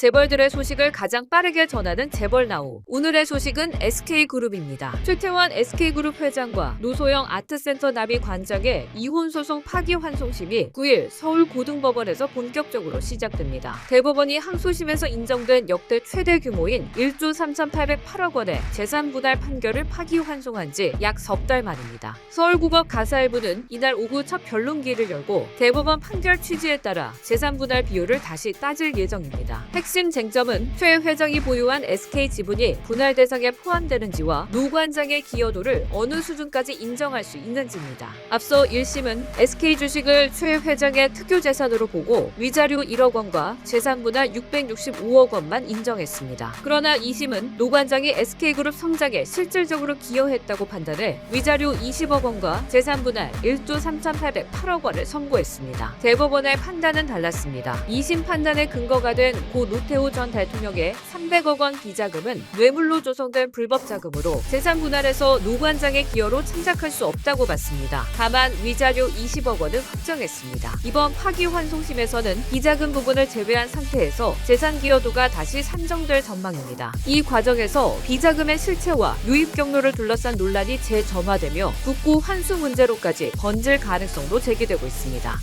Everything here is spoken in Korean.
재벌들의 소식을 가장 빠르게 전하는 재벌나우. 오늘의 소식은 SK그룹입니다. 최태원 SK그룹 회장과 노소영 아트센터 나비 관장의 이혼 소송 파기 환송심이 9일 서울고등법원에서 본격적으로 시작됩니다. 대법원이 항소심에서 인정된 역대 최대 규모인 1조 3,808억 원의 재산 분할 판결을 파기 환송한 지 약 석 달 만입니다. 서울고법 가사일부는 이날 오후 첫 변론기를 열고 대법원 판결 취지에 따라 재산 분할 비율을 다시 따질 예정입니다. 핵심 쟁점은 최 회장이 보유한 SK 지분이 분할 대상에 포함되는지와 노 관장의 기여도를 어느 수준까지 인정할 수 있는지입니다. 앞서 1심은 SK 주식을 최 회장의 특유 재산으로 보고 위자료 1억 원과 재산 분할 665억 원만 인정했습니다. 그러나 2심은 노 관장이 SK그룹 성장에 실질적으로 기여했다고 판단해 위자료 20억 원과 재산 분할 1조 3,808억 원을 선고했습니다. 대법원의 판단은 달랐습니다. 2심 판단의 근거가 된 고 노 태우 전 대통령의 300억 원 비자금은 뇌물로 조성된 불법 자금으로 재산 분할에서 노 관장의 기여로 참작할 수 없다고 봤습니다. 다만 위자료 20억 원은 확정했습니다. 이번 파기 환송심에서는 비자금 부분을 제외한 상태에서 재산 기여도가 다시 산정될 전망입니다. 이 과정에서 비자금의 실체와 유입 경로를 둘러싼 논란이 재점화되며 국고 환수 문제로까지 번질 가능성도 제기되고 있습니다.